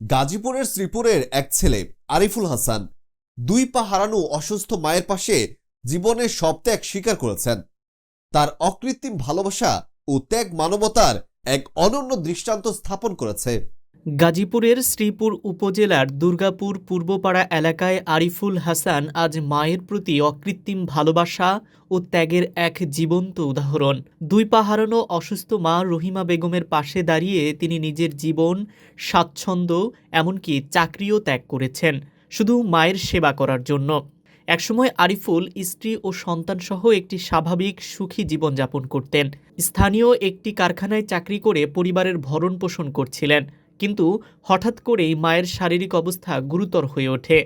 গাজীপুরের শ্রীপুরের এক ছেলে, আরিফুল হাসান, দুই পা হারানো অসুস্থ মায়ের পাশে জীবনের সব ত্যাগ স্বীকার করেছেন। তার অকৃত্রিম ভালোবাসা ও ত্যাগ মানবতার এক অনন্য দৃষ্টান্ত স্থাপন করেছে। গাজীপুরের শ্রীপুর উপজেলার দুর্গাপুর পূর্বপাড়া এলাকায় আরিফুল হাসান আজ মায়ের প্রতি অকৃত্রিম ভালোবাসা ও ত্যাগের এক জীবন্ত উদাহরণ। দুই পাহারানো অসুস্থ মা রহিমা বেগমের পাশে দাঁড়িয়ে তিনি নিজের জীবন, স্বাচ্ছন্দ্য, এমনকি চাকরিও ত্যাগ করেছেন, শুধু মায়ের সেবা করার জন্য। একসময় আরিফুল স্ত্রী ও সন্তানসহ একটি স্বাভাবিক সুখী জীবনযাপন করতেন। স্থানীয় একটি কারখানায় চাকরি করে পরিবারের ভরণ পোষণ করছিলেন। কিন্তু হঠাৎ করেই মায়ের শারীরিক অবস্থা গুরুতর হয়ে ওঠে।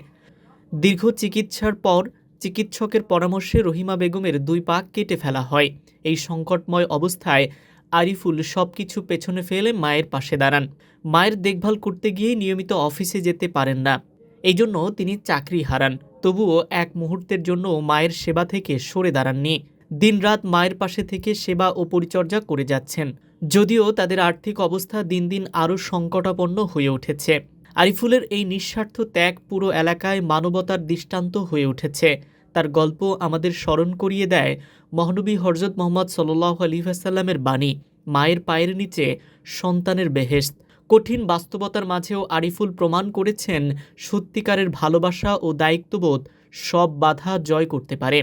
দীর্ঘ চিকিৎসার পর চিকিৎসকের পরামর্শে রহিমা বেগমের দুই পা কেটে ফেলা হয়। এই সংকটময় অবস্থায় আরিফুল সব কিছু পেছনে ফেলে মায়ের পাশে দাঁড়ান। মায়ের দেখভাল করতে গিয়ে নিয়মিত অফিসে যেতে পারেন না। এই জন্য তিনি চাকরি হারান। তবুও এক মুহূর্তের জন্য মায়ের সেবা থেকে সরে দাঁড়াননি। দিনরাত মায়ের পাশে থেকে সেবা ও পরিচর্যা করে যাচ্ছেন। যদিও তাদের আর্থিক অবস্থা দিন দিন আরও সংকটাপন্ন হয়ে উঠেছে। আরিফুলের এই নিঃস্বার্থ ত্যাগ পুরো এলাকায় মানবতার দৃষ্টান্ত হয়ে উঠেছে। তার গল্প আমাদের স্মরণ করিয়ে দেয় মহানবী হরজত মোহাম্মদ সাল্লাহ আলিহাসাল্লামের বাণী, মায়ের পায়ের নিচে সন্তানের বেহেশত। কঠিন বাস্তবতার মাঝেও আরিফুল প্রমাণ করেছেন সত্যিকারের ভালোবাসা ও দায়িত্ববোধ সব বাধা জয় করতে পারে।